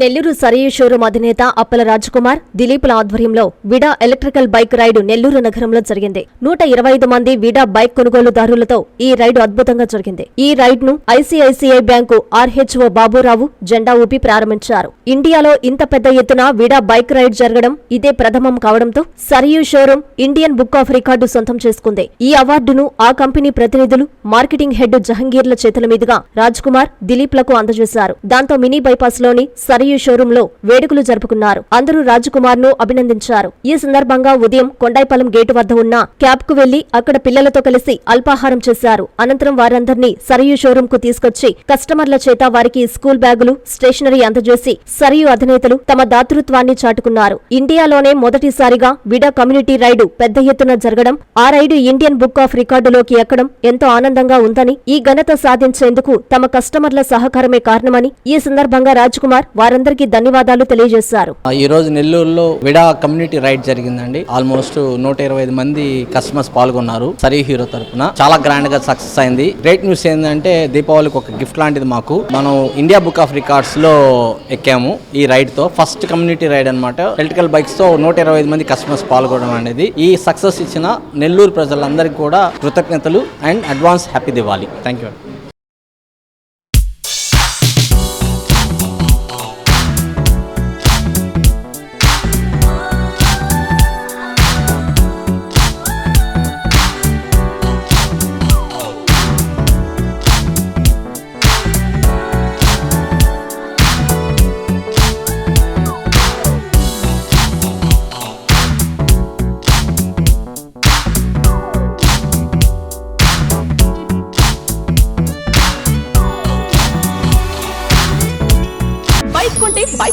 Nellore Sarayu showroom అధినేత అప్పల రాజకుమార్ దిలీపుల ఆధ్వర్యంలో Vida electrical bike ride Nellore నగరంలో జరిగింది. నూట ఇరవై ఐదు మంది విడా బైక్ కొనుగోలుదారులతో ఈ రైడ్ అద్భుతంగా జరిగింది. ఈ రైడ్ను ఐసీఐసీఐ బ్యాంకు ఆర్హెచ్ఓ బాబురావు జెండా ఊపి ప్రారంభించారు. ఇండియాలో ఇంత పెద్ద ఎత్తున విడా బైక్ రైడ్ జరగడం ఇదే ప్రథమం కావడంతో Sariyu showroom Indian book of record సొంతం చేసుకుంది. ఈ అవార్డును ఆ కంపెనీ ప్రతినిధులు మార్కెటింగ్ హెడ్ జహంగీర్ల చేతుల మీదుగా రాజ్కుమార్ దిలీప్లకు అందజేశారు. దాంతో మినీ బైపాస్లోని సరి షోరూంలో వేడుకలు జరుపుకున్నారు. అందరూ రాజకుమార్ను అభినందించారు. ఈ సందర్భంగా ఉదయం కొండాయిపాలెం గేటు వద్ద ఉన్న క్యాబ్కు వెళ్ళి అక్కడ పిల్లలతో కలిసి అల్పాహారం చేశారు. అనంతరం వారందరినీ సరియు షోరూం కు తీసుకొచ్చి కస్టమర్ల చేత వారికి స్కూల్ బ్యాగులు స్టేషనరీ అందజేసి సరియు అధినేతలు తమ దాతృత్వాన్ని చాటుకున్నారు. ఇండియాలోనే మొదటిసారిగా విడా కమ్యూనిటీ రైడు పెద్ద ఎత్తున జరగడం ఆ రైడు ఇండియన్ బుక్ ఆఫ్ రికార్డులోకి ఎక్కడం ఎంతో ఆనందంగా ఉందని ఈ ఘనత సాధించేందుకు తమ కస్టమర్ల సహకారమే కారణమని ఈ సందర్భంగా రాజ్కుమార్ వారందరికీ ధన్యవాదాలు తెలియజేశారు. ఈ రోజు నెల్లూరులో విడా కమ్యూనిటీ రైడ్ జరిగిందండి. ఆల్మోస్ట్ నూట ఇరవై ఐదు మంది కస్టమర్స్ పాల్గొన్నారు సరీ హీరో తరపున. చాలా గ్రాండ్గా సక్సెస్ అయింది. గ్రేట్ న్యూస్ ఏంటంటే దీపావళికి ఒక గిఫ్ట్ లాంటిది మాకు. మనం ఇండియా బుక్ ఆఫ్ రికార్డ్స్లో ఎక్కాము ఈ రైడ్తో. ఫస్ట్ కమ్యూనిటీ రైడ్ అన్నమాట. ఎలక్ట్రికల్ బైక్స్తో నూట ఇరవై ఐదు మంది కస్టమర్స్ పాల్గొనడం అనేది. ఈ సక్సెస్ ఇచ్చిన నెల్లూరు ప్రజలందరికీ కూడా కృతజ్ఞతలు and advance happy Diwali thank you